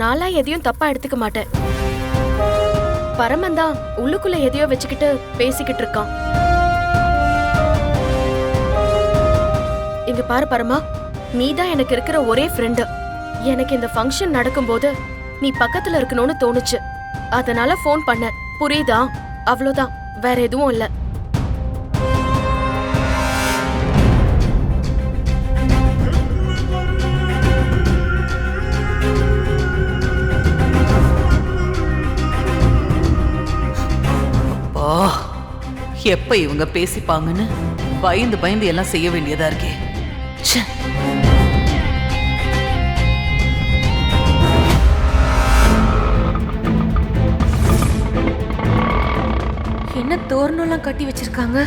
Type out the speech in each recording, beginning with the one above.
நான்லாம் எதையும் தப்பா எடுத்துக்க மாட்டேன். பரமன் தான் உள்ளுக்குள்ள எதையோ வச்சுக்கிட்டு பேசிக்கிட்டு இருக்கான். இங்க பாரு பரமா நீ தான் எனக்கு இருக்கிற ஒரே ஃப்ரெண்டு எனக்கு இந்த ஃபங்க்ஷன் நடக்கும்போது நீ பக்கத்துல இருக்கணும்னு தோணுச்சு. அதனால ஃபோன் பண்ண புரியுதா? அவ்வளோதான் வேற எதுவும் இல்லை. எப்ப இவங்க பேசிப்பாங்கன்னு பயந்து பயந்து எல்லாம் செய்ய வேண்டியதா இருக்கே. ச்சே. என்ன தோரணம்லாம் கட்டி வச்சிருக்காங்க?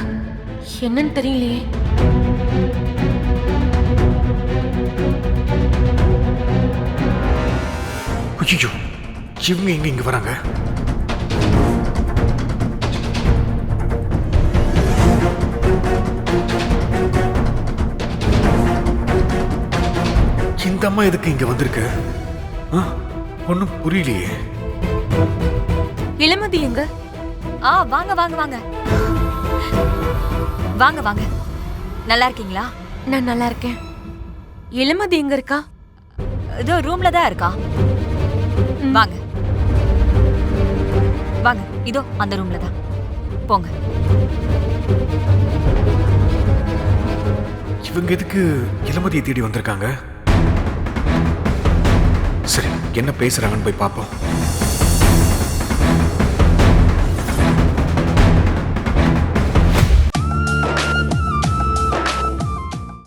என்னன்னு தெரியலையே. ஐயோ இவங்க எங்க இங்க வராங்க? இந்த அம்மா எதுக்கு இங்க வந்திருக்கு? ஒன்னும் புரியலையே. இளமதி எங்க? ஆ வாங்க வாங்க வாங்க. வாங்க வாங்க. நல்லா இருக்கீங்களா? நான் நல்லா இருக்கேன். இளமதி எங்க இருக்கா? இதோ ரூம்ல தான் இருக்கா? வாங்க. வாங்க இதோ அந்த ரூம்ல தான். போங்க. இவங்க எதுக்கு இளமதியை தேடி வந்திருக்காங்க? சரி என்ன பேசுறாங்கன்னு போய் பார்ப்போம்.